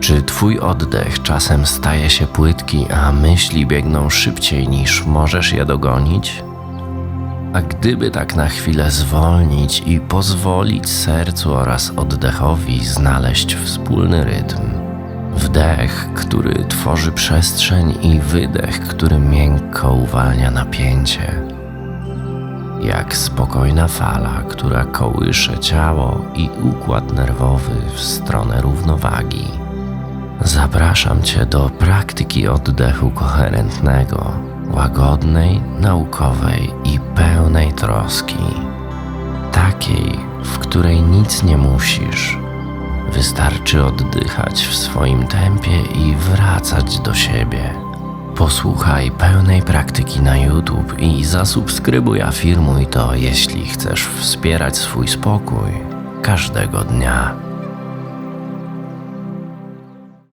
Czy twój oddech czasem staje się płytki, a myśli biegną szybciej niż możesz je dogonić? A gdyby tak na chwilę zwolnić i pozwolić sercu oraz oddechowi znaleźć wspólny rytm, wdech, który tworzy przestrzeń, i wydech, który miękko uwalnia napięcie, jak spokojna fala, która kołysze ciało i układ nerwowy w stronę równowagi. Zapraszam Cię do praktyki oddechu koherentnego, łagodnej, naukowej i pełnej troski. Takiej, w której nic nie musisz. Wystarczy oddychać w swoim tempie i wracać do siebie. Posłuchaj pełnej praktyki na YouTube i zasubskrybuj, afirmuj to, jeśli chcesz wspierać swój spokój każdego dnia.